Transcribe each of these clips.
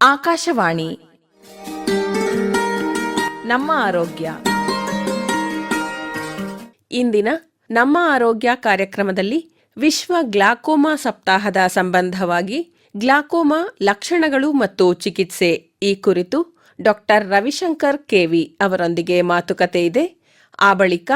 ಆಕಾಶವಾಣಿ. ನಮ್ಮ ಆರೋಗ್ಯ. ಇಂದಿನ ನಮ್ಮ ಆರೋಗ್ಯ ಕಾರ್ಯಕ್ರಮದಲ್ಲಿ ವಿಶ್ವ ಗ್ಲಾಕೋಮಾ ಸಪ್ತಾಹದ ಸಂಬಂಧವಾಗಿ ಗ್ಲಾಕೋಮಾ ಲಕ್ಷಣಗಳು ಮತ್ತು ಚಿಕಿತ್ಸೆ. ಈ ಕುರಿತು ಡಾಕ್ಟರ್ ರವಿಶಂಕರ್ ಕೆವಿ ಅವರೊಂದಿಗೆ ಮಾತುಕತೆ ಇದೆ. ಆ ಬಳಿಕ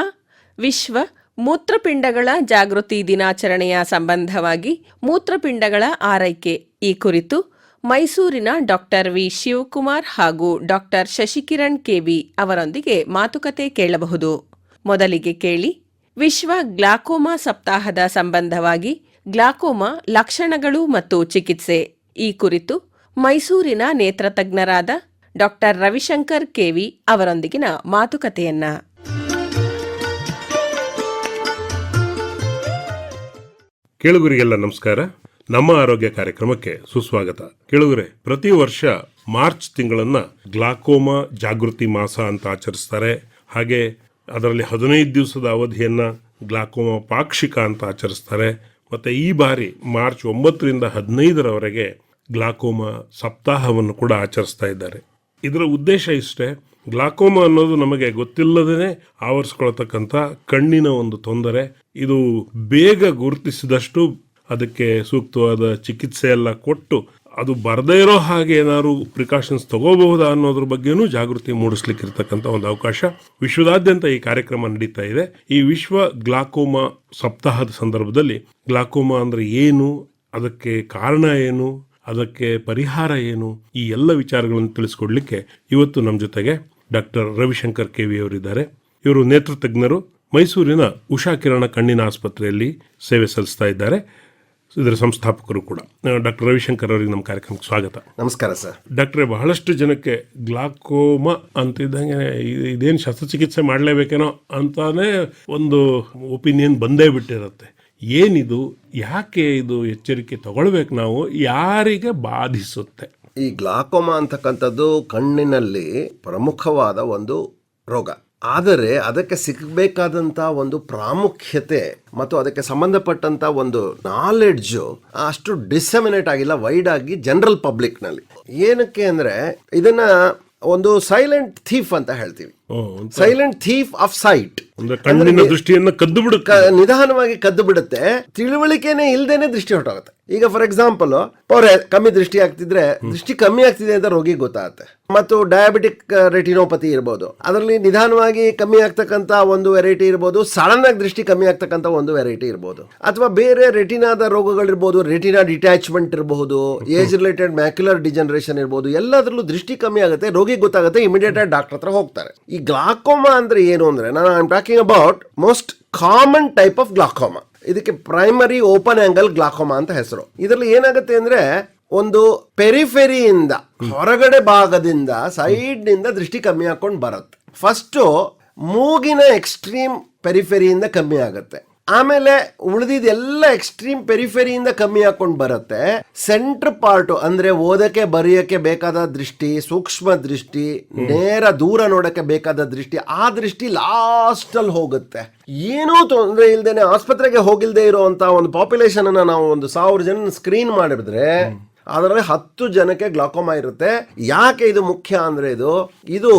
ವಿಶ್ವ ಮೂತ್ರಪಿಂಡಗಳ ಜಾಗೃತಿ ದಿನಾಚರಣೆಯ ಸಂಬಂಧವಾಗಿ ಮೂತ್ರಪಿಂಡಗಳ ಆರೈಕೆ. ಈ ಕುರಿತು ಮೈಸೂರಿನ ಡಾಕ್ಟರ್ ವಿ ಶಿವಕುಮಾರ್ ಹಾಗೂ ಡಾಕ್ಟರ್ ಶಶಿಕಿರಣ್ ಕೆವಿ ಅವರೊಂದಿಗೆ ಮಾತುಕತೆ ಕೇಳಬಹುದು. ಮೊದಲಿಗೆ ಕೇಳಿ, ವಿಶ್ವ ಗ್ಲಾಕೋಮಾ ಸಪ್ತಾಹದ ಸಂಬಂಧವಾಗಿ ಗ್ಲಾಕೋಮಾ ಲಕ್ಷಣಗಳು ಮತ್ತು ಚಿಕಿತ್ಸೆ. ಈ ಕುರಿತು ಮೈಸೂರಿನ ನೇತ್ರತಜ್ಞರಾದ ಡಾಕ್ಟರ್ ರವಿಶಂಕರ್ ಕೆವಿ ಅವರೊಂದಿಗಿನ ಮಾತುಕತೆಯನ್ನ. ಕೇಳುಗರಿಗೆಲ್ಲ ನಮಸ್ಕಾರ. ನಮ್ಮ ಆರೋಗ್ಯ ಕಾರ್ಯಕ್ರಮಕ್ಕೆ ಸುಸ್ವಾಗತ. ಕೇಳುಗರೆ, ಪ್ರತಿ ವರ್ಷ ಮಾರ್ಚ್ ತಿಂಗಳನ್ನ ಗ್ಲಾಕೋಮಾ ಜಾಗೃತಿ ಮಾಸ ಅಂತ ಆಚರಿಸ್ತಾರೆ. ಹಾಗೆ ಅದರಲ್ಲಿ ಹದಿನೈದು ದಿವಸದ ಅವಧಿಯನ್ನ ಗ್ಲಾಕೋಮಾ ಪಾಕ್ಷಿಕ ಅಂತ ಆಚರಿಸ್ತಾರೆ. ಮತ್ತೆ ಈ ಬಾರಿ ಮಾರ್ಚ್ ಒಂಬತ್ತರಿಂದ ಹದಿನೈದರವರೆಗೆ ಗ್ಲಾಕೋಮಾ ಸಪ್ತಾಹವನ್ನು ಕೂಡ ಆಚರಿಸ್ತಾ ಇದ್ದಾರೆ. ಇದರ ಉದ್ದೇಶ ಇಷ್ಟೇ, ಗ್ಲಾಕೋಮಾ ಅನ್ನೋದು ನಮಗೆ ಗೊತ್ತಿಲ್ಲದೇ ಆವರಿಸ್ಕೊಳ್ತಕ್ಕಂಥ ಕಣ್ಣಿನ ಒಂದು ತೊಂದರೆ. ಇದು ಬೇಗ ಗುರುತಿಸಿದಷ್ಟು ಅದಕ್ಕೆ ಸೂಕ್ತವಾದ ಚಿಕಿತ್ಸೆ ಎಲ್ಲ ಕೊಟ್ಟು ಅದು ಬರದೇ ಇರೋ ಹಾಗೆ ಏನಾದ್ರು ಪ್ರಿಕಾಷನ್ಸ್ ತಗೋಬಹುದಾ ಅನ್ನೋದ್ರ ಬಗ್ಗೆನೂ ಜಾಗೃತಿ ಮೂಡಿಸ್ಲಿಕ್ಕೆ ಇರ್ತಕ್ಕಂಥ ಒಂದು ಅವಕಾಶ ವಿಶ್ವದಾದ್ಯಂತ ಈ ಕಾರ್ಯಕ್ರಮ ನಡೀತಾ ಇದೆ. ಈ ವಿಶ್ವ ಗ್ಲಾಕೋಮಾ ಸಪ್ತಾಹದ ಸಂದರ್ಭದಲ್ಲಿ ಗ್ಲಾಕೋಮಾ ಅಂದ್ರೆ ಏನು, ಅದಕ್ಕೆ ಕಾರಣ ಏನು, ಅದಕ್ಕೆ ಪರಿಹಾರ ಏನು, ಈ ಎಲ್ಲ ವಿಚಾರಗಳನ್ನು ತಿಳಿಸ್ಕೊಡ್ಲಿಕ್ಕೆ ಇವತ್ತು ನಮ್ಮ ಜೊತೆಗೆ ಡಾಕ್ಟರ್ ರವಿಶಂಕರ್ ಕೆ ವಿ ಅವರಿದ್ದಾರೆ. ಇವರು ನೇತ್ರ ತಜ್ಞರು ಮೈಸೂರಿನ ಉಷಾ ಕಿರಣ ಕಣ್ಣಿನ ಆಸ್ಪತ್ರೆಯಲ್ಲಿ ಸೇವೆ ಸಲ್ಲಿಸ್ತಾ ಇದ್ದಾರೆ. ಇದರ ಸಂಸ್ಥಾಪಕರು ಕೂಡ. ಡಾಕ್ಟರ್ ರವಿಶಂಕರ್ ಅವರಿಗೆ ನಮ್ಮ ಕಾರ್ಯಕ್ರಮಕ್ಕೆ ಸ್ವಾಗತ. ನಮಸ್ಕಾರ ಸರ್. ಡಾಕ್ಟ್ರೆ ಬಹಳಷ್ಟು ಜನಕ್ಕೆ ಗ್ಲಾಕೋಮಾ ಅಂತಿದ್ದಂಗೆ ಇದ್ದಂಗೆ ಇದೇನು ಶಸ್ತ್ರಚಿಕಿತ್ಸೆ ಮಾಡಲೇಬೇಕೇನೋ ಅಂತಾನೆ ಒಂದು ಒಪಿನಿಯನ್ ಬಂದೇ ಬಿಟ್ಟಿರುತ್ತೆ. ಏನಿದು? ಯಾಕೆ ಇದು ಎಚ್ಚರಿಕೆ ತಗೊಳ್ಬೇಕು ನಾವು? ಯಾರಿಗೆ ಬಾಧಿಸುತ್ತೆ? ಈ ಗ್ಲಾಕೋಮಾ ಅಂತಕ್ಕಂಥದ್ದು ಕಣ್ಣಿನಲ್ಲಿ ಪ್ರಮುಖವಾದ ಒಂದು ರೋಗ. ಆದರೆ ಅದಕ್ಕೆ ಸಿಗಬೇಕಾದಂಥ ಒಂದು ಪ್ರಾಮುಖ್ಯತೆ ಮತ್ತು ಅದಕ್ಕೆ ಸಂಬಂಧಪಟ್ಟಂತ ಒಂದು ನಾಲೆಡ್ಜು ಅಷ್ಟು ಡಿಸಮಿನೇಟ್ ಆಗಿಲ್ಲ ವೈಡ್ ಆಗಿ ಜನರಲ್ ಪಬ್ಲಿಕ್ನಲ್ಲಿ ಏನಕ್ಕೆ ಅಂದರೆ ಇದನ್ನ ಒಂದು ಸೈಲೆಂಟ್ ಥೀಫ್ ಅಂತ ಹೇಳ್ತೀವಿ. ಸೈಲೆಂಟ್ ಥೀಫ್ ಆಫ್ ಸೈಟ್ ಕಣ್ಣಿನ ದೃಷ್ಟಿಯನ್ನ ಕದ್ದು ಬಿಡುತ್ತೆ. ನಿಧಾನವಾಗಿ ಕದ್ದು ಬಿಡುತ್ತೆ. ತಿಳುವಳಿಕೆನೆ ಇಲ್ದೇನೆ ದೃಷ್ಟಿ ಹೊರಟೋಗುತ್ತೆ. ಈಗ ಫಾರ್ ಎಕ್ಸಾಂಪಲ್ ಪೌರೆ ಕಮ್ಮಿ ದೃಷ್ಟಿ ಆಗ್ತಿದ್ರೆ ದೃಷ್ಟಿ ಕಮ್ಮಿ ಆಗ್ತಿದೆ ಅಂತ ರೋಗಿ ಗೊತ್ತಾಗುತ್ತೆ. ಮತ್ತು ಡಯಾಬಿಟಿಕ್ ರೆಟಿನೋಪತಿ ಇರ್ಬೋದು. ಅದರಲ್ಲಿ ನಿಧಾನವಾಗಿ ಕಮ್ಮಿ ಆಗ್ತಕ್ಕಂತ ಒಂದು ವೆರೈಟಿ ಇರ್ಬೋದು. ಸಡನ್ ಆಗಿ ದೃಷ್ಟಿ ಕಮ್ಮಿ ಆಗ್ತಕ್ಕಂತ ಒಂದು ವೆರೈಟಿ ಇರ್ಬೋದು. ಅಥವಾ ಬೇರೆ ರೆಟಿನಾದ ರೋಗಗಳಿರ್ಬೋದು. ರೆಟಿನಾ ಡಿಟ್ಯಾಚ್ಮೆಂಟ್ ಇರಬಹುದು ಏಜ್ ರಿಲೇಟೆಡ್ ಮ್ಯಾಕ್ಯುಲರ್ ಡಿಜನರೇಷನ್ ಇರ್ಬೋದು. ಎಲ್ಲದರಲ್ಲೂ ದೃಷ್ಟಿ ಕಮ್ಮಿ ಆಗುತ್ತೆ. ರೋಗಿ ಗೊತ್ತಾಗುತ್ತೆ ಇಮಿಡಿಯೇಟ್ ಆಗಿ ಡಾಕ್ಟರ್ ಹತ್ರ ಹೋಗ್ತಾರೆ. ಈ ಗ್ಲಾಕೋಮಾ ಅಂದ್ರೆ ಏನು ಅಂದ್ರೆ ನಾನು I talking about most common type of glaucoma ಇದಕ್ಕೆ ಪ್ರೈಮರಿ ಓಪನ್ ಆಂಗಲ್ ಗ್ಲಾಕೋಮಾ ಅಂತ ಹೆಸರು. ಇದರಲ್ಲಿ ಏನಾಗುತ್ತೆ ಅಂದ್ರೆ ಒಂದು ಪೆರಿಫೆರಿಯಿಂದ ಹೊರಗಡೆ ಭಾಗದಿಂದ ಸೈಡ್ನಿಂದ ದೃಷ್ಟಿ ಕಮ್ಮಿ ಹಾಕೊಂಡು ಬರುತ್ತೆ. ಫಸ್ಟ್ ಮೂಗಿನ ಎಕ್ಸ್ಟ್ರೀಮ್ ಪೆರಿಫೆರಿಯಿಂದ ಕಮ್ಮಿ ಆಗುತ್ತೆ. ಆಮೇಲೆ ಉಳಿದಿದ್ದೆಲ್ಲ ಎಕ್ಸ್ಟ್ರೀಮ್ ಪೆರಿಫೆರಿಯಿಂದ ಕಮ್ಮಿ ಹಾಕೊಂಡು ಬರುತ್ತೆ. ಸೆಂಟ್ರ್ ಪಾರ್ಟ್ ಅಂದ್ರೆ ಓದಕ್ಕೆ ಬರೆಯೋಕ್ಕೆ ಬೇಕಾದ ದೃಷ್ಟಿ ಸೂಕ್ಷ್ಮ ದೃಷ್ಟಿ ನೇರ ದೂರ ನೋಡಕ್ಕೆ ಬೇಕಾದ ದೃಷ್ಟಿ ಆ ದೃಷ್ಟಿ ಲಾಸ್ಟ್ ಅಲ್ಲಿ ಹೋಗುತ್ತೆ. ಏನೂ ತೊಂದರೆ ಇಲ್ದೇನೆ ಆಸ್ಪತ್ರೆಗೆ ಹೋಗಿಲ್ದೇ ಇರುವಂತ ಒಂದು ಪಾಪ್ಯುಲೇಷನ್ ಅನ್ನ ನಾವು ಒಂದು ಸಾವಿರ ಜನ ಸ್ಕ್ರೀನ್ ಮಾಡಿದ್ರೆ ಅದರಲ್ಲಿ ಹತ್ತು ಜನಕ್ಕೆ ಗ್ಲಾಕೋಮಾ ಇರುತ್ತೆ. ಯಾಕೆ ಇದು ಮುಖ್ಯ ಅಂದ್ರೆ ಇದು ಇದು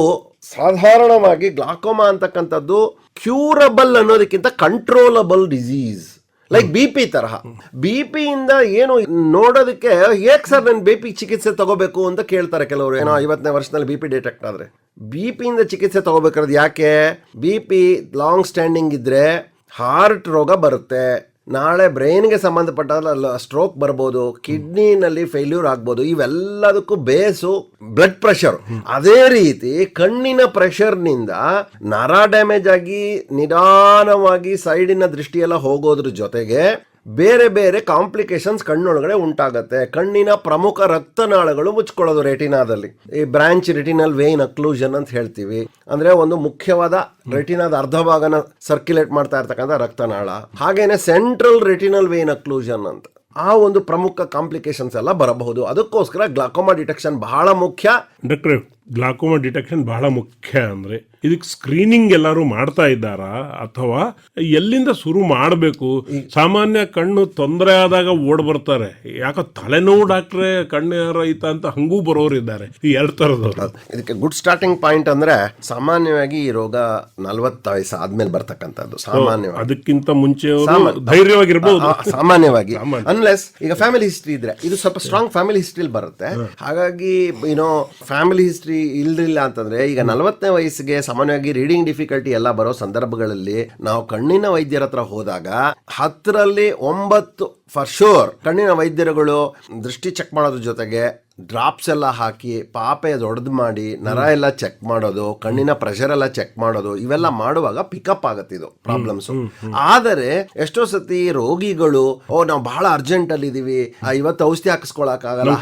ಸಾಧಾರಣವಾಗಿ ಗ್ಲಾಕೋಮಾ ಅಂತಕ್ಕಂಥದ್ದು ಕ್ಯೂರಬಲ್ ಅನ್ನೋದಕ್ಕಿಂತ controllable disease. Like B P ತರಹ. ಬಿ ಇಂದ ಏನು ನೋಡೋದಕ್ಕೆ ಹೇಗೆ ಸರ್ ನಾನು ಬಿ ಪಿ ಚಿಕಿತ್ಸೆ ತಗೋಬೇಕು ಅಂತ ಕೇಳ್ತಾರೆ ಕೆಲವರು. ಏನೋ ಐವತ್ತನೇ ವರ್ಷದಲ್ಲಿ ಬಿ ಪಿ ಡಿಟೆಕ್ಟ್ ಆದ್ರೆ. ಬಿ ಇಂದ ಚಿಕಿತ್ಸೆ ತಗೋಬೇಕಾದ್ರೆ ಯಾಕೆ? ಬಿ ಪಿ ಲಾಂಗ್ ಸ್ಟ್ಯಾಂಡಿಂಗ್ ಇದ್ರೆ ಹಾರ್ಟ್ ರೋಗ ಬರುತ್ತೆ. ನಾಳೆ ಬ್ರೈನ್ಗೆ ಸಂಬಂಧಪಟ್ಟ ಸ್ಟ್ರೋಕ್ ಬರ್ಬೋದು, ಕಿಡ್ನಿನಲ್ಲಿ ಫೇಲ್ಯೂರ್ ಆಗ್ಬೋದು, ಇವೆಲ್ಲದಕ್ಕೂ ಬೇಸು, ಬ್ಲಡ್ ಪ್ರೆಷರ್. ಅದೇ ರೀತಿ ಕಣ್ಣಿನ ಪ್ರೆಷರ್ನಿಂದ ನರ ಡ್ಯಾಮೇಜ್ ಆಗಿ ನಿಧಾನವಾಗಿ ಸೈಡಿನ ದೃಷ್ಟಿಯೆಲ್ಲ ಹೋಗೋದ್ರ ಜೊತೆಗೆ ಬೇರೆ ಬೇರೆ ಕಾಂಪ್ಲಿಕೇಶನ್ಸ್ ಕಣ್ಣೊಳಗಡೆ ಉಂಟಾಗತ್ತೆ. ಕಣ್ಣಿನ ಪ್ರಮುಖ ರಕ್ತನಾಳಗಳು ಮುಚ್ಕೊಳ್ಳೋದು ರೆಟಿನಾದಲ್ಲಿ. ಈ ಬ್ರಾಂಚ್ ರೆಟಿನಲ್ ವೇನ್ ಅಕ್ಲೂಷನ್ ಅಂತ ಹೇಳ್ತೀವಿ. ಅಂದ್ರೆ ಒಂದು ಮುಖ್ಯವಾದ ರೆಟಿನಾದ ಅರ್ಧ ಭಾಗನ ಸರ್ಕ್ಯುಲೇಟ್ ಮಾಡ್ತಾ ಇರ್ತಕ್ಕಂಥ ರಕ್ತನಾಳ. ಹಾಗೇನೆ ಸೆಂಟ್ರಲ್ ರೆಟಿನಲ್ ವೇನ್ ಅಕ್ಲೂಷನ್ ಅಂತ. ಆ ಒಂದು ಪ್ರಮುಖ ಕಾಂಪ್ಲಿಕೇಶನ್ಸ್ ಎಲ್ಲ ಬರಬಹುದು. ಅದಕ್ಕೋಸ್ಕರ ಗ್ಲಾಕೋಮಾ ಡಿಟೆಕ್ಷನ್ ಬಹಳ ಮುಖ್ಯ. ಗ್ಲಾಕೋಮಾ ಡಿಟೆಕ್ಷನ್ ಬಹಳ ಮುಖ್ಯ ಅಂದ್ರೆ ಇದಕ್ಕೆ ಸ್ಕ್ರೀನಿಂಗ್ ಎಲ್ಲರೂ ಮಾಡ್ತಾ ಇದ್ದಾರಾ? ಅಥವಾ ಎಲ್ಲಿಂದ ಶುರು ಮಾಡಬೇಕು? ಸಾಮಾನ್ಯ ಕಣ್ಣು ತೊಂದರೆ ಆದಾಗ ಓಡ್ ಬರ್ತಾರೆ. ಯಾಕೋ ತಲೆನೋವು ಡಾಕ್ಟ್ರೆ ಕಣ್ಣು ರೈತ ಅಂತ ಹಂಗೂ ಬರೋರು ಇದ್ದಾರೆ ಈ ಎರಡ್ ತರದವ್ರು. ಇದಕ್ಕೆ ಗುಡ್ ಸ್ಟಾರ್ಟಿಂಗ್ ಪಾಯಿಂಟ್ ಅಂದ್ರೆ ಸಾಮಾನ್ಯವಾಗಿ ಈ ರೋಗ ನಲವತ್ತು ವಯಸ್ಸು ಆದ್ಮೇಲೆ ಬರ್ತಕ್ಕಂಥದ್ದು ಸಾಮಾನ್ಯ ಅದಕ್ಕಿಂತ ಮುಂಚೆ ಧೈರ್ಯವಾಗಿರ್ಬೋದು. ಸಾಮಾನ್ಯವಾಗಿ. ಅನ್ಲೆಸ್ ಈಗ ಫ್ಯಾಮಿಲಿ ಹಿಸ್ಟ್ರಿ ಇದ್ರೆ ಇದು ಸ್ವಲ್ಪ ಸ್ಟ್ರಾಂಗ್ ಫ್ಯಾಮಿಲಿ ಹಿಸ್ಟ್ರಿ ಬರುತ್ತೆ. ಹಾಗಾಗಿ ಏನೋ ಫ್ಯಾಮಿಲಿ ಹಿಸ್ಟ್ರಿ ಇಲ್ದಿಲ್ಲ ಅಂತಂದ್ರೆ ಈಗ ನಲವತ್ತನೇ ವಯಸ್ಸಿಗೆ ಸಾಮಾನ್ಯವಾಗಿ ರೀಡಿಂಗ್ ಡಿಫಿಕಲ್ಟಿ ಎಲ್ಲ ಬರೋ ಸಂದರ್ಭಗಳಲ್ಲಿ ನಾವು ಕಣ್ಣಿನ ವೈದ್ಯರ ಹತ್ರ ಹೋದಾಗ ಹತ್ತರಲ್ಲಿ ಒಂಬತ್ತು ಫಾರ್ ಶೋರ್ ಕಣ್ಣಿನ ವೈದ್ಯರುಗಳು ದೃಷ್ಟಿ ಚೆಕ್ ಮಾಡೋದ್ರ ಜೊತೆಗೆ ಡ್ರಾಪ್ಸ್ ಎಲ್ಲ ಹಾಕಿ ಪಾಪೆ ದೊಡ್ಡದು ಮಾಡಿ ನರ ಎಲ್ಲ ಚೆಕ್ ಮಾಡೋದು ಕಣ್ಣಿನ ಪ್ರೆಷರ್ ಎಲ್ಲ ಚೆಕ್ ಮಾಡೋದು ಇವೆಲ್ಲ ಮಾಡುವಾಗ ಪಿಕಪ್ ಆಗುತ್ತೆ ಇದು ಪ್ರಾಬ್ಲಮ್ಸ್ ಆದರೆ ಎಷ್ಟೋ ಸತಿ ರೋಗಿಗಳು ಓ ನಾವು ಬಹಳ ಅರ್ಜೆಂಟ್ ಅಲ್ಲಿ ಇದೀವಿ ಇವತ್ತು ಔಷಧಿ ಹಾಕಿಸ್ಕೊಳಕ್ ಆಗಲ್ಲ.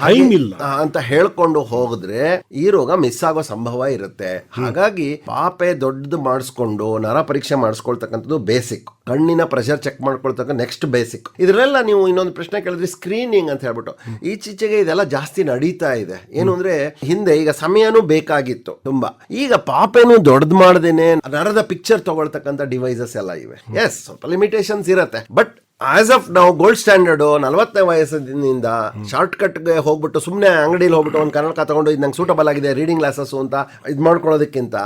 ಅಂತ ಹೇಳ್ಕೊಂಡು ಹೋಗಿದ್ರೆ ಈ ರೋಗ ಮಿಸ್ ಆಗೋ ಸಂಭವ ಇರುತ್ತೆ. ಹಾಗಾಗಿ ಪಾಪೆ ದೊಡ್ಡದು ಮಾಡಿಸ್ಕೊಂಡು ನರ ಪರೀಕ್ಷೆ ಮಾಡಿಸ್ಕೊಳ್ತಕ್ಕಂಥದ್ದು ಬೇಸಿಕ್ ಕಣ್ಣಿನ ಪ್ರೆಷರ್ ಚೆಕ್ ಮಾಡ್ಕೊಳ್ತಕ್ಕ ನೆಕ್ಸ್ಟ್ ಬೇಸಿಕ್ ಇದರೆಲ್ಲ ನೀವು ಇನ್ನೊಂದು ಪ್ರಶ್ನೆ ಕೇಳಿದ್ರಿ ಸ್ಕ್ರೀನಿಂಗ್ ಅಂತ ಹೇಳ್ಬಿಟ್ಟು. ಈಚೀಚೆಗೆ ಇದೆಲ್ಲ ಜಾಸ್ತಿ ನಡೀತಾ ಇದೆ. ಏನು ಅಂದ್ರೆ ಹಿಂದೆ ಈಗ ಸಮಯನೂ ಬೇಕಾಗಿತ್ತು ತುಂಬಾ. ಈಗ ಪಾಪೇನು ದೊಡ್ಡದು ಮಾಡದೇನೆ ನರದ ಪಿಕ್ಚರ್ ತಗೊಳ್ತಕ್ಕಂಥ ಡಿವೈಸಸ್ ಎಲ್ಲ ಇವೆ. ಎಸ್ ಸ್ವಲ್ಪ ಲಿಮಿಟೇಷನ್ಸ್ ಇರತ್ತೆ. ಬಟ್ ಆಸ್ ಆಫ್ ನಾವು ಗೋಲ್ಡ್ ಸ್ಟ್ಯಾಂಡರ್ಡ್ ನಲವತ್ತನೇ ವಯಸ್ಸಿನಿಂದ ಶಾರ್ಟ್ ಕಟ್ಗೆ ಹೋಗ್ಬಿಟ್ಟು ಸುಮ್ಮನೆ ಅಂಗಡಿಲಿ ಹೋಗ್ಬಿಟ್ಟು ಒಂದು ಕನ್ನಡಕ ತಗೊಂಡು ಇದು ನಂಗೆ ಸೂಟಬಲ್ ಆಗಿದೆ ರೀಡಿಂಗ್ ಗ್ಲಾಸಸ್ ಅಂತ ಇದು ಮಾಡ್ಕೊಳ್ಳೋದಕ್ಕಿಂತ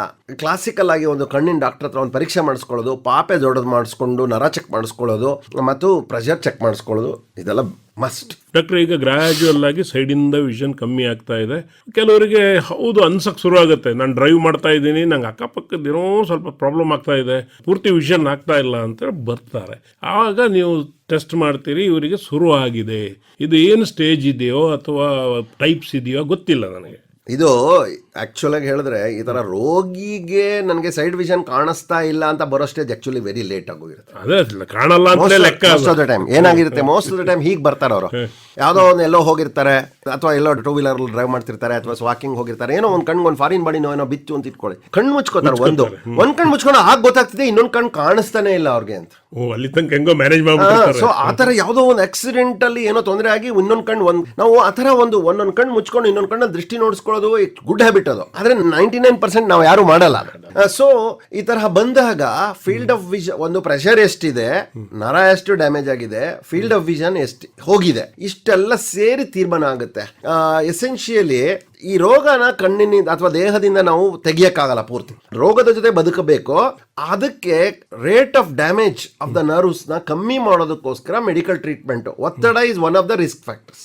ಕ್ಲಾಸಿಕಲ್ ಆಗಿ ಒಂದು ಕಣ್ಣಿನ ಡಾಕ್ಟರ್ ಹತ್ರ ಒಂದು ಪರೀಕ್ಷೆ ಮಾಡಿಸ್ಕೊಳ್ಳೋದು ಪಾಪೆ ದೊಡ್ಡದು ಮಾಡಿಸ್ಕೊಂಡು ನರ ಚೆಕ್ ಮಾಡಿಸ್ಕೊಳ್ಳೋದು ಮತ್ತು ಪ್ರೆಷರ್ ಚೆಕ್ ಮಾಡಿಸ್ಕೊಳ್ಳೋದು ಇದೆಲ್ಲ ಮಸ್ಟ್ ಡಾಕ್ಟರ್ ಈಗ ಗ್ರಾಜುವಲ್ ಆಗಿ ಸೈಡಿಂದ ವಿಷನ್ ಕಮ್ಮಿ ಆಗ್ತಾ ಇದೆ. ಕೆಲವರಿಗೆ ಹೌದು ಅನ್ಸಕ್ಕೆ ಶುರು ಆಗುತ್ತೆ. ನಾನು ಡ್ರೈವ್ ಮಾಡ್ತಾ ಇದ್ದೀನಿ ನಂಗೆ ಅಕ್ಕಪಕ್ಕದ ಏನೋ ಸ್ವಲ್ಪ ಪ್ರಾಬ್ಲಮ್ ಆಗ್ತಾ ಇದೆ. ಪೂರ್ತಿ ವಿಷನ್ ಆಗ್ತಾ ಇಲ್ಲ ಅಂತ ಬರ್ತಾರೆ. ಆಗ ನೀವು ಟೆಸ್ಟ್ ಮಾಡ್ತೀರಿ ಇವರಿಗೆ ಶುರು ಆಗಿದೆ. ಇದು ಏನು ಸ್ಟೇಜ್ ಇದೆಯೋ ಅಥವಾ ಟೈಪ್ಸ್ ಇದೆಯೋ ಗೊತ್ತಿಲ್ಲ ನನಗೆ. ಇದು ಆಕ್ಚುಲ್ ಆಗಿ ಹೇಳಿದ್ರೆ ಈ ತರ ರೋಗಿಗೆ ನನಗೆ ಸೈಡ್ ವಿಷನ್ ಕಾಣಿಸ್ತಾ ಇಲ್ಲ ಅಂತ ಬರೋ ಸ್ಟೇಜ್ ಆಕ್ಚುಲಿ ವೆರಿ ಲೇಟ್ ಆಗೋಗಿರುತ್ತೆ ಅದೇ ಕಾಣಲ್ಲ ಅಂತಲೇ ಲೆಕ್ಕ ಮೋಸ್ಟ್ ಆಫ್ ದ ಟೈಮ್ ಏನಾಗಿರುತ್ತೆ? ಮೋಸ್ಟ್ ಆಫ್ ದ ಟೈಮ್ ಹೀಗೆ ಬರ್ತಾರೆ ಅವರು. ಯಾವುದೋ ಒಂದು ಎಲ್ಲೋ ಹೋಗಿರ್ತಾರೆ ಅಥವಾ ಎಲ್ಲೋ ಟೂ ವೀಲರ್ ಡ್ರೈವ್ ಮಾಡ್ತಿರ್ತಾರೆ ಅಥವಾ ವಾಕಿಂಗ್ ಹೋಗಿರ್ತಾರೆ ಏನೋ ಒಂದು ಕಣ್ಗೆ ಒಂದು ಫಾರಿನ್ ಬಾಡಿನೋ ಏನೋ ಬಿತ್ತು ಅಂತ ಇಟ್ಕೊಳ್ಳಿ. ಕಣ್ಣು ಮುಚ್ಕೋತಾರೆ ಒಂದು. ಒಂದ್ ಕಣ್ಣು ಮುಚ್ಕೊಂಡು ಆಗ ಗೊತ್ತಾಗ್ತಿದೆ ಇನ್ನೊಂದು ಕಣ್ಣು ಕಾಣಿಸ್ತಾನೆ ಇಲ್ಲ ಅವ್ರಿಗೆ ಅಂತ. ಓ ಅಲ್ಲಿ ತನಕ ಹೆಂಗೋ ಮ್ಯಾನೇಜ್ ಮಾಡ್ಬಿಡ್ತಾರೆ ಸೊ ಆ ಥರ ಯಾವುದೋ ಒಂದು ಆಕ್ಸಿಡೆಂಟ್ ಅಲ್ಲಿ ಏನೋ ತೊಂದರೆ ಆಗಿ ಇನ್ನೊಂದ್ ಕಣ್ಣು ಒಂದ್ ನಾವು ಆ ತರ ಒಂದು ಒಂದೊಂದ್ ಕಣ್ಣು ಮುಚ್ಕೊಂಡು ಇನ್ನೊಂದ್ ಕಣ್ಣ ದೃಷ್ಟಿ ನೋಡಿಸ್ಕೊಳ್ಳೋದು ಗುಡ್ ಹ್ಯಾಬಿಟ್ ಅದು. ಆದ್ರೆ ನೈಂಟಿ ನೈನ್ ಪರ್ಸೆಂಟ್ ನಾವು ಯಾರು ಮಾಡಲ್ಲ ಸೊ ಈ ತರಹ ಬಂದಾಗ ಫೀಲ್ಡ್ ಆಫ್ ವಿಷನ್ ಒಂದು ಪ್ರೆಷರ್ ಎಷ್ಟಿದೆ ನರ ಎಷ್ಟು ಡ್ಯಾಮೇಜ್ ಆಗಿದೆ ಫೀಲ್ಡ್ ಆಫ್ ವಿಷನ್ ಎಷ್ಟು ಹೋಗಿದೆ ಇಷ್ಟೆಲ್ಲ ಸೇರಿ ತೀರ್ಮಾನ ಆಗುತ್ತೆ. ಎಸೆನ್ಷಿಯಲಿ ಈ ರೋಗನ ಕಣ್ಣಿನಿಂದ ಅಥವಾ ದೇಹದಿಂದ ನಾವು ತೆಗಿಯಕ್ಕಾಗಲ್ಲ ಪೂರ್ತಿ. ರೋಗದ ಜೊತೆ ಬದುಕಬೇಕು. ಅದಕ್ಕೆ rate of damage of the ನರ್ವ್ಸ್ನ ಕಮ್ಮಿ ಮಾಡೋದಕ್ಕೋಸ್ಕರ ಮೆಡಿಕಲ್ ಟ್ರೀಟ್ಮೆಂಟ್ ಒತ್ತಡ is one of the risk factors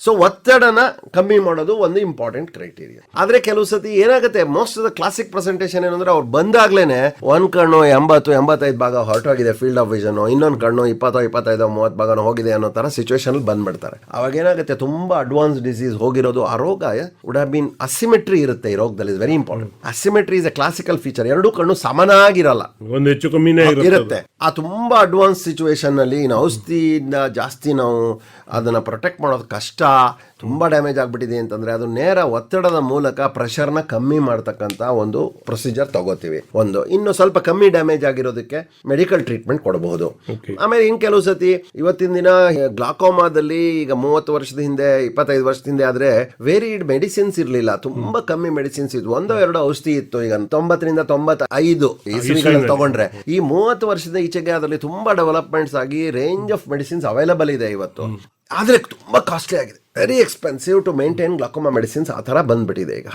so ಒತ್ತಡನ ಕಮ್ಮಿ ಮಾಡೋದು ಒಂದು ಇಂಪಾರ್ಟೆಂಟ್ ಕ್ರೈಟೀರಿಯಾ ಆದ್ರೆ ಕೆಲವು ಸತಿ ಏನಾಗುತ್ತೆ most of the classic presentation ಏನಂದ್ರೆ ಅವ್ರು ಬಂದಾಗ್ಲೇನೆ ಒಂದ್ ಕಣ್ಣು ಎಂಬತ್ತು ಎಂಬತ್ತೈದು ಭಾಗ ಹೊರಟೋಗಿದೆ ಫೀಲ್ಡ್ ಆಫ್ ವಿಷನ್ ಇನ್ನೊಂದು ಕಣ್ಣು ಇಪ್ಪತ್ತೋ ಇಪ್ಪತ್ತೈದೋ ಮೂವತ್ ಭಾಗ ಹೋಗಿದೆ ಅನ್ನೋ ತರ ಸಿಚುವೇಶನ್ ಬಂದ್ಬಿಡ್ತಾರೆ. ಅವಾಗ ಏನಾಗುತ್ತೆ ತುಂಬಾ ಅಡ್ವಾನ್ಸ್ ಡಿಸೀಸ್ ಹೋಗಿರೋದು ಆ ರೋಗ ವುಡ್ ಹ್ಯಾವ್ ಬಿನ್ ಅಸಿಮೆಟ್ರಿ ಇರುತ್ತೆ ಈ ರೋಗದಲ್ಲಿ is very important asymmetry is a classical feature ಎರಡೂ ಕಣ್ಣು ಸಮನಾಗಿರಲ್ಲ. ಒಂದು ಹೆಚ್ಚು ಕಮ್ಮಿನೇ ಇರುತ್ತೆ ಆ ತುಂಬಾ ಅಡ್ವಾನ್ಸ್ ಸಿಚುವೇಶನ್ ಅಲ್ಲಿ ಔಷಧಿಯಿಂದ ಜಾಸ್ತಿ ನಾವು ಅದನ್ನ ಪ್ರೊಟೆಕ್ಟ್ ಮಾಡೋದು ಕಷ್ಟ ತುಂಬಾ ಡ್ಯಾಮೇಜ್ ಆಗಿಬಿಟ್ಟಿದೆ ಅಂತಂದ್ರೆ ಅದು ನೇರ ಒತ್ತಡದ ಮೂಲಕ ಪ್ರೆಷರ್ನ ಕಮ್ಮಿ ಮಾಡ್ತಕ್ಕಂತ ಒಂದು ಪ್ರೊಸೀಜರ್ ತಗೋತೀವಿ. ಒಂದು ಇನ್ನು ಸ್ವಲ್ಪ ಕಮ್ಮಿ ಡ್ಯಾಮೇಜ್ ಆಗಿರೋದಕ್ಕೆ ಮೆಡಿಕಲ್ ಟ್ರೀಟ್ಮೆಂಟ್ ಕೊಡಬಹುದು. ಆಮೇಲೆ ಇನ್ ಕೆಲವು ಸತಿ ಇವತ್ತಿನ ದಿನ ಗ್ಲಾಕೋಮಾದಲ್ಲಿ ಈಗ ಮೂವತ್ತು ವರ್ಷದ ಹಿಂದೆ ಇಪ್ಪತ್ತೈದು ವರ್ಷದ ಹಿಂದೆ ಆದ್ರೆ ವೆರಿಡ್ ಮೆಡಿಸಿನ್ಸ್ ಇರ್ಲಿಲ್ಲ. ತುಂಬಾ ಕಮ್ಮಿ ಮೆಡಿಸಿನ್ಸ್ ಇದ್ವು. ಒಂದೋ ಎರಡು ಔಷಧಿ ಇತ್ತು ಈಗ. ತೊಂಬತ್ತರಿಂದ ತೊಂಬತ್ತೈದು ಇಸ್ವಿಗಳನ್ನು ತಗೊಂಡ್ರೆ. ಈ ಮೂವತ್ತು ವರ್ಷದ ಈಚೆಗೆ ಅದರಲ್ಲಿ ತುಂಬಾ ಡೆವಲಪ್ಮೆಂಟ್ಸ್ ಆಗಿ ರೇಂಜ್ ಆಫ್ ಮೆಡಿಸಿನ್ಸ್ ಅವೈಲಬಲ್ ಇದೆ ಇವತ್ತು. ಆದ್ರೆ ತುಂಬ ಕಾಸ್ಟ್ಲಿ ಆಗಿದೆ. Very expensive to maintain glaucoma medicines ಆ ಥರ ಬಂದ್ಬಿಟ್ಟಿದೆ ಈಗ.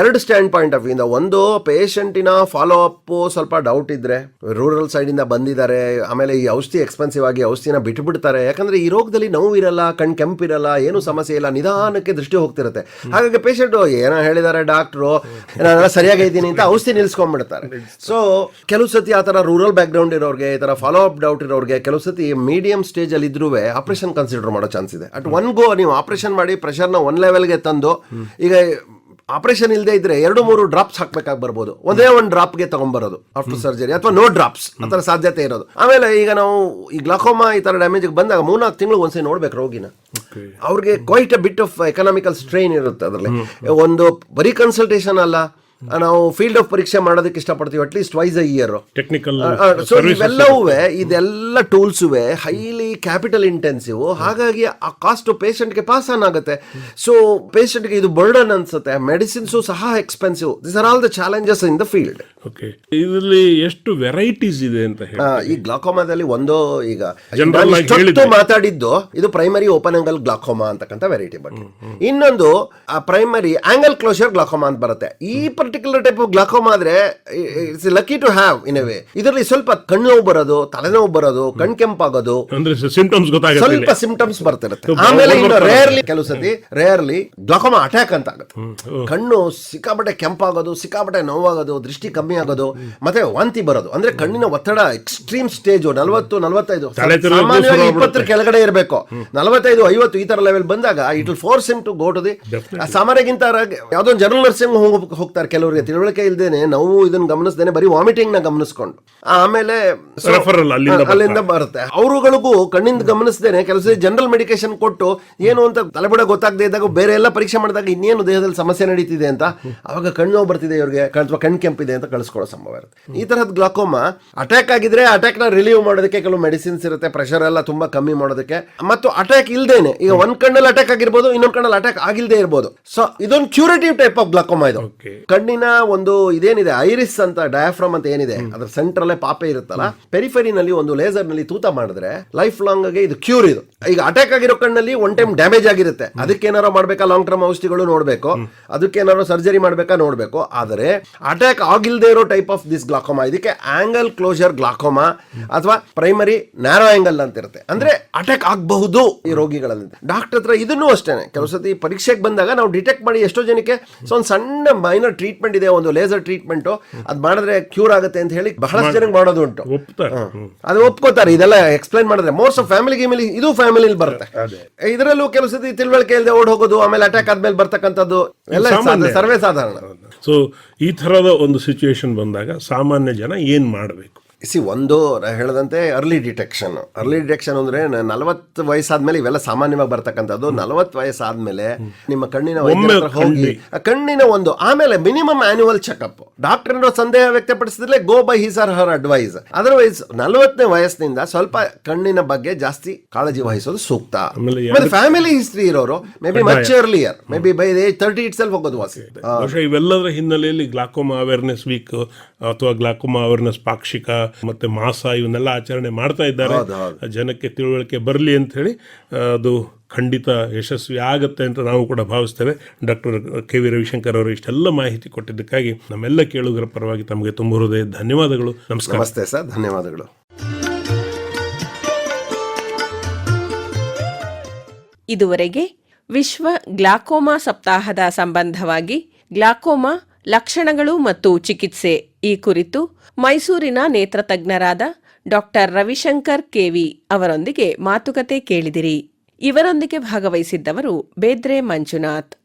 ಎರಡು ಸ್ಟ್ಯಾಂಡ್ ಪಾಯಿಂಟ್ ಆಫ್ ಇಂದ ಒಂದು ಪೇಷಂಟಿನ ಫಾಲೋ ಅಪ್ ಸ್ವಲ್ಪ ಡೌಟ್ ಇದ್ರೆ ರೂರಲ್ ಸೈಡ್ ಇಂದ ಬಂದಿದ್ದಾರೆ ಆಮೇಲೆ ಈ ಔಷಧಿ ಎಕ್ಸ್ಪೆನ್ಸಿವ್ ಆಗಿ ಔಷಧಿನ ಬಿಟ್ಬಿಡ್ತಾರೆ ಯಾಕಂದ್ರೆ ಈ ರೋಗದಲ್ಲಿ ನೋವಿರಲ್ಲ ಕಣ್ ಕೆಂಪಿರಲ್ಲ ಏನು ಸಮಸ್ಯೆ ಇಲ್ಲ ನಿಧಾನಕ್ಕೆ ದೃಷ್ಟಿ ಹೋಗ್ತಿರುತ್ತೆ. ಹಾಗಾಗಿ ಪೇಷಂಟ್ ಏನೋ ಹೇಳಿದ್ದಾರೆ ಡಾಕ್ಟ್ರು ನಾನು ಸರಿಯಾಗಿ ಇದ್ದೀನಿ ಅಂತ ಔಷಧಿ ನಿಲ್ಸ್ಕೊಂಡ್ಬಿಡ್ತಾರೆ. ಸೊ ಕೆಲವು ಸತಿ ಆ ತರ ರೂರಲ್ ಬ್ಯಾಕ್ ಗ್ರೌಂಡ್ ಇರೋರಿಗೆ ಈ ತರ ಫಾಲೋ ಅಪ್ ಡೌಟ್ ಇರೋರಿಗೆ ಕೆಲವು ಸತಿ ಮೀಡಿಯಂ ಸ್ಟೇಜ್ ಅಲ್ಲಿ ಇದ್ರೂ ಆಪರೇಷನ್ ಕನ್ಸಿಡರ್ ಮಾಡೋ ಚಾನ್ಸ್ ಇದೆ. ಅಟ್ ಒನ್ ಗೋ ನೀವು ಆಪರೇಷನ್ ಮಾಡಿ ಪ್ರೆಷರ್ನ ಒನ್ ಲೆವೆಲ್ಗೆ ತಂದು ಈಗ ಆಪರೇಷನ್ ಇಲ್ಲದೆ ಇದ್ರೆ ಎರಡು ಮೂರು ಡ್ರಾಪ್ಸ್ ಹಾಕ್ಬೇಕಾಗಿ ಬರ್ಬೋದು. ಒಂದೇ ಒಂದು ಡ್ರಾಪ್ಗೆ ತಗೊಂಡ್ಬರೋದು ಆಫ್ಟರ್ ಸರ್ಜರಿ ಅಥವಾ ನೋ ಡ್ರಾಪ್ಸ್ ಆ ಥರ ಸಾಧ್ಯತೆ ಇರೋದು. ಆಮೇಲೆ ಈಗ ನಾವು ಈ ಗ್ಲಾಕೋಮಾ ಈ ಥರ ಡ್ಯಾಮೇಜ್ ಬಂದಾಗ ಮೂರ್ನಾಲ್ಕು ತಿಂಗಳು ಒಂದ್ಸರಿ ನೋಡ್ಬೇಕು ರೋಗಿನ. ಅವ್ರಿಗೆ quite a bit of economical strain ಇರುತ್ತೆ ಅದರಲ್ಲಿ. ಒಂದು ಬರೀ ಕನ್ಸಲ್ಟೇಷನ್ ಅಲ್ಲ ನಾವು ಫೀಲ್ಡ್ ಆಫ್ ಪರೀಕ್ಷೆ ಮಾಡೋದಕ್ಕೆ ಇಷ್ಟಪಡ್ತೀವಿ at least twice a year technical so ಇವೆಲ್ಲವೂ ಇದೆಲ್ಲ ಟೂಲ್ಸುವೆ ಹೈಲಿ ಕ್ಯಾಪಿಟಲ್ ಇಂಟೆನ್ಸಿವ್ ಹಾಗಾಗಿ ಆ ಕಾಸ್ಟ್ ಪೇಷಂಟ್ಗೆ ಪಾಸ್ ಆನ್ ಆಗುತ್ತೆ. ಸೊ ಪೇಷಂಟ್ಗೆ ಇದು ಬರ್ಡನ್ ಅನ್ಸುತ್ತೆ. ಮೆಡಿಸಿನ್ಸು ಸಹ expensive this are all the challenges in the field okay ಇದರಲ್ಲಿ ಎಷ್ಟು ವೆರೈಟೀಸ್ ಇದೆ ಅಂತ ಹೇಳಿ ಈ ಗ್ಲಾಕೋಮಾದಲ್ಲಿ ಒಂದು ಈಗ General ನಾನು ಆಗಿ ಇಷ್ಟೊತ್ತು ಹೇಳಿದ್ದೆ. ಮಾತಾಡಿದ್ದು ಇದು ಪ್ರೈಮರಿ ಓಪನ್ ಆಂಗಲ್ ಗ್ಲಾಕೋಮಾ ಅಂತಕ್ಕಂಥ ವೆರೈಟಿ ಬಟ್. ಇನ್ನೊಂದು ಪ್ರೈಮರಿ ಆಂಗಲ್ ಕ್ಲೋಷರ್ ಗ್ಲಾಕೋಮಾ ಅಂತ ಬರುತ್ತೆ. ಈ ಪರ್ಟಿಕ್ಯುಲರ್ ಟೈಪ್ ಆಫ್ ಗ್ಲಾಕೋಮಾ ಆದ್ರೆ it's lucky to have in way ಇದರಲ್ಲಿ ಸ್ವಲ್ಪ ಕಣ್ಣು ನೋವು ಬರೋದು ತಲೆನೋವು ಬರೋದು ಕಣ್ ಕೆಂಪಾಗೋದು. ಅಂದ್ರೆ ಸಿಂಪ್ಟಮ್ಸ್ ಗೊತ್ತಾಗುತ್ತೆ ಸ್ವಲ್ಪ ಸಿಂಪ್ಟಮ್ಸ್ ಬರ್ತಿರುತ್ತೆ. So, ಆಮೇಲೆ ಇನ್ನು ರೇರ್ಲಿ ಕೆಲವು ಸತಿ ರೇರ್ಲಿ ಗ್ಲಾಕೋಮಾ ಅಟ್ಯಾಕ್ ಅಂತ ಆಗುತ್ತೆ. ಕಣ್ಣು ಸಿಕ್ಕಾಪಟ್ಟೆ ಕೆಂಪಾಗೋದು ಸಿಕ್ಕಾಪಟ್ಟೆ ನೋವಾಗೋದು ದೃಷ್ಟಿ ಕಮ್ಮಿ ಆಗೋದು ಮತ್ತೆ ವಾಂತಿ ಬರೋದು. ಅಂದ್ರೆ ಕಣ್ಣಿನ ಒತ್ತಡ ಎಕ್ಸ್ಟ್ರೀಮ್ ಸ್ಟೇಜ್ ನಲವತ್ತು ನಲವತ್ತೈದು. ತಲೆ ತಿರುಗೋದು ಸಾಮಾನ್ಯವಾಗಿ ಶುರು ಇಪ್ಪತ್ತರ ಕೆಳಗಡೆ ಇರಬೇಕು. ನಲವತ್ತೈದು ಐವತ್ತು ಈ ತರ ಲೆವೆಲ್ ಬಂದಾಗ it will force him to go to the ಸಾಮಾನ್ಯಗಿಂತ ಯಾವ್ದೊಂದು ಜನರಲ್ ನರ್ಸಿಂಗ್ ಹೋಗ್ತಾರೆ ಕೆಲವರಿಗೆ. ತಿಳುವಳಿಕೆ ಇಲ್ದೇನೆ ನಾವು ಇದನ್ನ ಗಮನಿಸ್ದೇನೆ ಬರೀ ವಾಮಿಟಿಂಗ್ನ ಗಮನಿಸ್ಕೊಂಡು. ಆಮೇಲೆ so- Referral ಅಲ್ಲಿಂದ ಆ, ಅಲ್ಲಿಂದ ಬರುತ್ತೆ. ಅವರುಗಳಿಗೂ ಕಣ್ಣಿಂದ ಗಮನಿಸ್ದೇನೆ ಕೆಲಸ ಜನರಲ್ ಮೆಡಿಕೇಶನ್ ಕೊಟ್ಟು ಏನು ಅಂತ ತಲೆಬುಡ ಗೊತ್ತಾಗದೇ ಇದ್ದಾಗ ಬೇರೆ ಎಲ್ಲ ಪರೀಕ್ಷೆ ಮಾಡಿದಾಗ ಇನ್ನೇನು ದೇಹದಲ್ಲಿ ಸಮಸ್ಯೆ ನಡೀತಿದೆ ಅಂತ ಅವಾಗ ಕಣ್ಣು ನೋವು ಬರ್ತಿದೆ ಇವ್ರಿಗೆ ಅಥವಾ ಕಣ್ ಕೆಂಪಿದೆ ಅಂತ ಕಳಿಸ್ಕೊಳ್ಳೋ ಸಂಭವ ಇರುತ್ತೆ. ಈ ತರಹದ ಗ್ಲಾಕೋಮಾ ಅಟ್ಯಾಕ್ ಆಗಿದ್ರೆ ಅಟ್ಯಾಕ್ನ ರಿಲೀವ್ ಮಾಡೋದಕ್ಕೆ ಕೆಲವು ಮೆಡಿಸಿನ್ಸ್ ಇರುತ್ತೆ ಪ್ರೆಷರ್ ಎಲ್ಲ ತುಂಬಾ ಕಮ್ಮಿ ಮಾಡೋದಕ್ಕೆ. ಮತ್ತು ಅಟ್ಯಾಕ್ ಇಲ್ದೇನೆ ಈಗ ಒಂದ್ ಕಣ್ಣಲ್ಲಿ ಅಟ್ಯಾಕ್ ಆಗಿರ್ಬೋದು ಇನ್ನೊಂದ್ ಕಣ್ಣಲ್ಲಿ ಅಟ್ಯಾಕ್ ಆಗಿಲ್ದೇ ಇರ್ಬೋದು. ಸೊ ಇದೊಂದು ಕ್ಯೂರೇಟಿವ್ ಟೈಪ್ ಆಫ್ ಗ್ಲಾಕೋಮಾ ಇದು. ಕಣ್ಣಿನ ಒಂದು ಇದೇನಿದೆ ಐರಿಸ್ ಅಂತ ಡಯಾಫ್ರಮ್ ಅಂತ ಏನಿದೆ ಅದ್ರ ಸೆಂಟ್ರಲ್ಲೇ ಪಾಪೆ ಇರುತ್ತಲ್ಲ ಪೆರಿಫೆರಿನಲ್ಲಿ ಒಂದು ಲೇಸರ್ನಲ್ಲಿ ತೂತ ಮಾಡಿದ್ರೆ ಲೈಫ್ ಲಾಂಗ್ ಆಗಿ ಇದು ಕ್ಯೂರ್ ಇದು. ಈಗ ಅಟ್ಯಾಕ್ ಆಗಿರೋ ಕಣ್ಣಲ್ಲಿ ಒನ್ ಟೈಮ್ ಡ್ಯಾಮೇಜ್ ಆಗಿರುತ್ತೆ. ಅದಕ್ಕೆ ಏನಾರೋ ಮಾಡ್ಬೇಕಾ? ಲಾಂಗ್ ಟರ್ಮ್ ಔಷಧಿಗಳು ನೋಡ್ಬೇಕು. ಅದಕ್ಕೆ ಏನಾರೋ ಸರ್ಜರಿ ಮಾಡ್ಬೇಕಾ? ನೋಡ್ಬೇಕು. ಆದರೆ ಅಟ್ಯಾಕ್ ಆಗಿಲ್ದೇ ಇರೋ ಟೈಪ್ ಆಫ್ ದಿಸ್ ಗ್ಲಾಕೋಮಾ ಇದಕ್ಕೆ ಆಂಗಲ್ ಕ್ಲೋಜರ್ ಗ್ಲಾಕೋಮಾ ಅಥವಾ ಪ್ರೈಮರಿ ನ್ಯಾರೋ ಆಂಗಲ್ ಅಂತ ಇರುತ್ತೆ. ಅಂದ್ರೆ ಅಟ್ಯಾಕ್ ಆಗಬಹುದು ಈ ರೋಗಿಗಳಲ್ಲಿ. ಡಾಕ್ಟರ್ ಹತ್ರ ಇದನ್ನು ಅಷ್ಟೇನೆ. ಕೆಲವು ಸತಿ ಪರೀಕ್ಷೆಗೆ ಬಂದಾಗ ನಾವು ಡಿಟೆಕ್ಟ್ ಮಾಡಿ ಎಷ್ಟೋ ಜನಕ್ಕೆ ಸೊ ಒಂದು ಸಣ್ಣ ಮೈನರ್ ಟ್ರೀಟ್ಮೆಂಟ್ ಇದೆ ಒಂದು ಲೇಸರ್ ಟ್ರೀಟ್ಮೆಂಟ್ ಅದು ಮಾಡಿದ್ರೆ ಕ್ಯೂರ್ ಆಗುತ್ತೆ ಅಂತ ಹೇಳಿ ಬಹಳಷ್ಟು ಜನಕ್ಕೆ ಮಾಡೋದು ಉಂಟು. ಅದು ಒಪ್ಕೋತಾರೆ. ಇದೆಲ್ಲ ಎಕ್ಸ್ಪ್ಲೈನ್ ಮಾಡಿದ್ರೆ ಮೋಸ್ಟ್ ಆಫ್ ಫ್ಯಾಮಿಲಿ ಗಿಮಿಲಿ ಇದು ಫ್ಯಾಮಿಲಿ ಬರುತ್ತೆ. ಇದರಲ್ಲೂ ಕೆಲವು ಸತಿ ತಿಳುವಳಿಕೆ ಇಲ್ಲದೆ ಓಡ್ ಹೋಗೋದು ಆಮೇಲೆ ಅಟ್ಯಾಕ್ ಆದ್ಮೇಲೆ ಬರ್ತಕ್ಕಂಥದ್ದು. ಎಲ್ಲ ಸರ್ವೇ ಸಾಧಾರಣ. ಸೊ ಈ ಥರದ ಒಂದು ಸಿಚುವೇಶನ್ ಬಂದಾಗ ಸಾಮಾನ್ಯ ಜನ ಏನು ಮಾಡಬೇಕು? ಸಿ ಒಂದು ಹೇಳದಂತೆ ಅರ್ಲಿ ಡಿಟೆಕ್ಷನ್ ಅರ್ಲಿ ಡಿಟೆಕ್ಷನ್ ಅಂದ್ರೆ ನಲವತ್ತು ವಯಸ್ಸಾದ್ಮೇಲೆ ಇವೆಲ್ಲ ಸಾಮಾನ್ಯವಾಗಿ ಬರ್ತಕ್ಕಂಥದ್ದು. ನಲವತ್ತು ವಯಸ್ಸಾದ್ಮೇಲೆ ನಿಮ್ಮ ಕಣ್ಣಿನ ವೈದ್ಯರ ಹೋಗಿ ಕಣ್ಣಿನ ಒಂದು ಆಮೇಲೆ ಮಿನಿಮಮ್ ಆನ್ಯುವಲ್ ಚೆಕಪ್ ಡಾಕ್ಟರ್ ಸಂದೇಹ ವ್ಯಕ್ತಪಡಿಸಿದ್ರೆ go by his or her advice otherwise ನಲವತ್ತನೇ ವಯಸ್ಸಿನಿಂದ ಸ್ವಲ್ಪ ಕಣ್ಣಿನ ಬಗ್ಗೆ ಜಾಸ್ತಿ ಕಾಳಜಿ ವಹಿಸೋದು ಸೂಕ್ತ. ಫ್ಯಾಮಿಲಿ ಹಿಸ್ಟ್ರಿ ಇರೋರು maybe much earlier maybe by age thirty itself ಹೋಗೋದು ವಾಸಿ. ಇವೆಲ್ಲದರ ಹಿನ್ನೆಲೆಯಲ್ಲಿ ಗ್ಲಾಕೋಮಾ ಅವೇರ್ನೆಸ್ ವೀಕ್ ಅಥವಾ ಗ್ಲಾಕೋಮಾ ಅವೇರ್ನೆಸ್ ಪಾಕ್ಷಿಕ ಮತ್ತೆ ಮಾಸ ಇವನ್ನೆಲ್ಲ ಆಚರಣೆ ಮಾಡ್ತಾ ಇದ್ದಾರೆ. ಜನಕ್ಕೆ ತಿಳುವಳಿಕೆ ಬರಲಿ ಅಂತ ಹೇಳಿ ಅದು ಖಂಡಿತ ಯಶಸ್ವಿ ಆಗುತ್ತೆ ಅಂತ ನಾವು ಕೂಡ ಭಾವಿಸ್ತೇವೆ. ಡಾಕ್ಟರ್ ಕೆ ವಿ ರವಿಶಂಕರ್ ಅವರು ಇಷ್ಟೆಲ್ಲ ಮಾಹಿತಿ ಕೊಟ್ಟಿದ್ದಕ್ಕಾಗಿ ನಮ್ಮೆಲ್ಲ ಕೇಳುಗರ ಪರವಾಗಿ ತಮಗೆ ತುಂಬ ಹೃದಯ ಧನ್ಯವಾದಗಳು. ನಮಸ್ಕಾರ. ನಮಸ್ತೆ ಸರ್ ಧನ್ಯವಾದಗಳು. ಇದುವರೆಗೆ ವಿಶ್ವ ಗ್ಲಾಕೋಮಾ ಸಪ್ತಾಹದ ಸಂಬಂಧವಾಗಿ ಗ್ಲಾಕೋಮಾ ಲಕ್ಷಣಗಳು ಮತ್ತು ಚಿಕಿತ್ಸೆ. ಈ ಕುರಿತು ಮೈಸೂರಿನ ನೇತ್ರತಜ್ಞರಾದ ಡಾಕ್ಟರ್ ರವಿಶಂಕರ್ ಕೆವಿ ಅವರೊಂದಿಗೆ ಮಾತುಕತೆ ಕೇಳಿದಿರಿ. ಇವರೊಂದಿಗೆ ಭಾಗವಹಿಸಿದ್ದವರು ಬೇದ್ರೆ ಮಂಜುನಾಥ್.